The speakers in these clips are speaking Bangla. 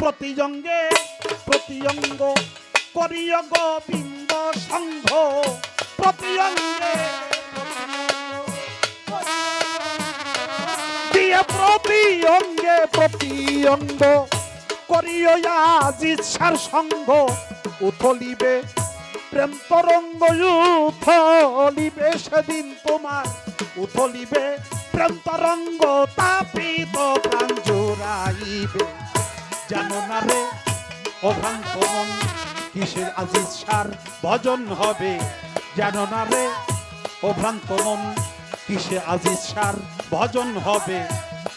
প্রতিজঙ্গে, প্রতিজঙ্গ করিয় গোবিন্দ সংঘ। প্রতিজঙ্গে দিয়ে প্রতি অঙ্গে প্রতি অঙ্গ করিও আজিজ সার সঙ্গ উথলিবে প্রেম তরঙ্গ, উথলিবে সেদিন তোমার। উথলিবে প্রেম তরঙ্গ, তাপিত প্রাণ জোড়াইবে। জানো না রে? অভ্রান্ত মন কিসের আজিজ সার? ভজন হবে, জানো না রে? অভ্রান্ত মন কিসে আজিজ সার? ভজন হবে,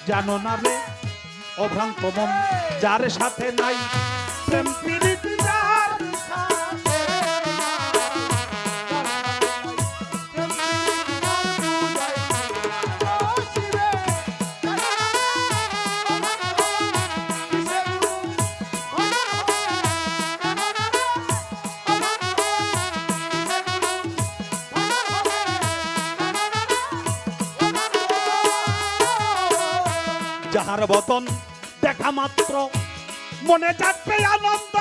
জানো না রে? অভ্রান্ত মন যার সাথে নাই, প্রেম যাহার বতন দেখা মাত্র। মনে যাচ্ছে আনন্দ।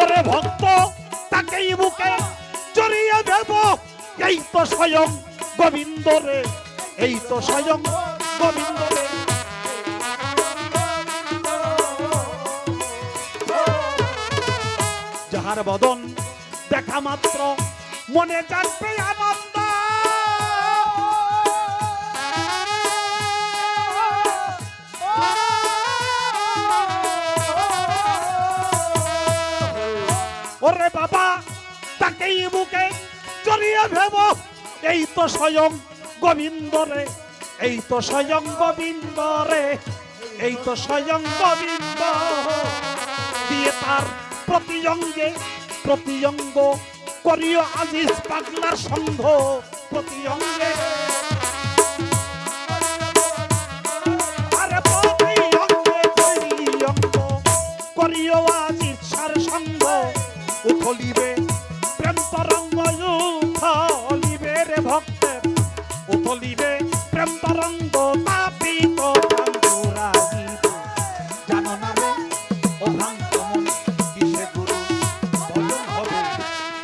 ওরে ভক্ত, তাকেই বুকে জড়িয়ে দেব। এই তো স্বয়ং গোবিন্দ রে এই তো স্বয়ং গোবিন্দ রে যাহার বদন। দেখা মাত্র, মনে জানবে আনন্দ। ওরে বাবা, তাকেই বুকে জড়িয়ে ভেব। এই তো স্বয়ং গোবিন্দ রে, এই তো স্বয়ং গোবিন্দ রে, এই তো স্বয়ং গোবিন্দ। দিয়ে তার প্রতি অঙ্গে প্রতি অঙ্গ করিও আজিজ পাগলার সন্ধ প্রতি অঙ্গে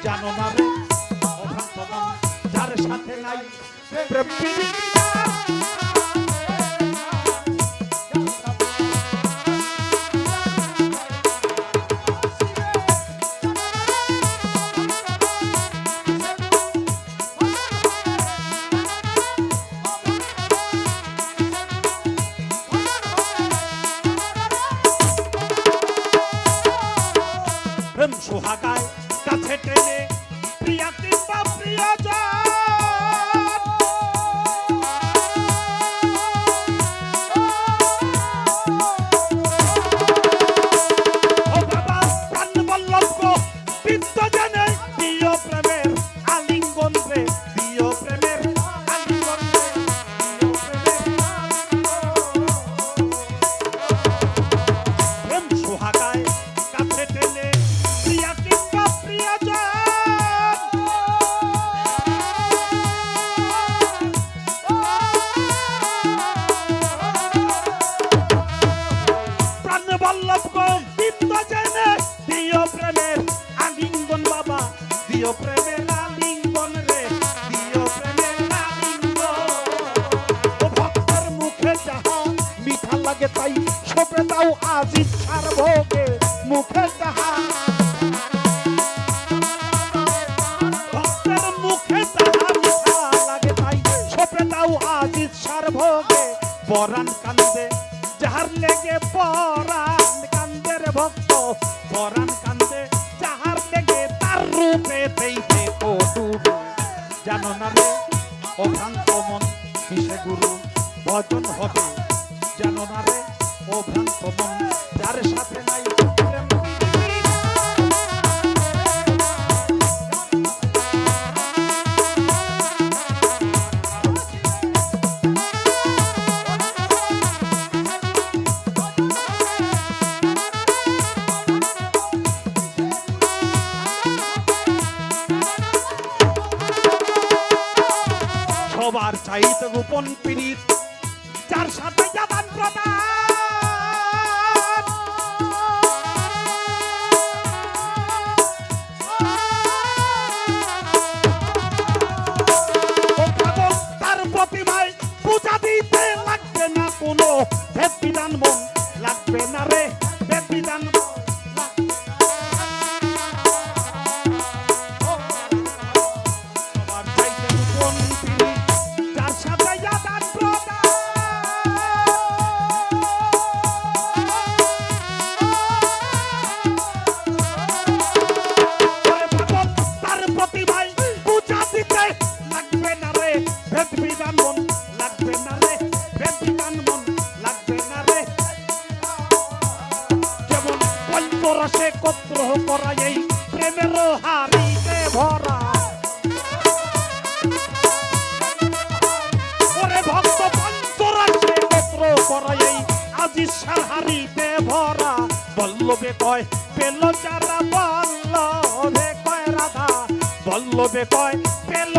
জানো না রে যার সাথে নাই লাগে তাই সপে দাও আজ ভোগে মুখে যাহা ভক্তের মুখে যাহা মিঠা ভক্ত পরাণ যার সাথে সবার চাইতে গোপন পীড়িত যার সাথে জাবান প্রদান। রসে কত্রহ করা এই প্রেমের হারিতে ভরা। ওরে ভক্ত পঞ্চ রসে কত্র করা এই আজি সাহারিতে ভরা। বল্লবে কয়, পেল যারা বল্লভে কয় রাধা। বল্লবে কয়, পেল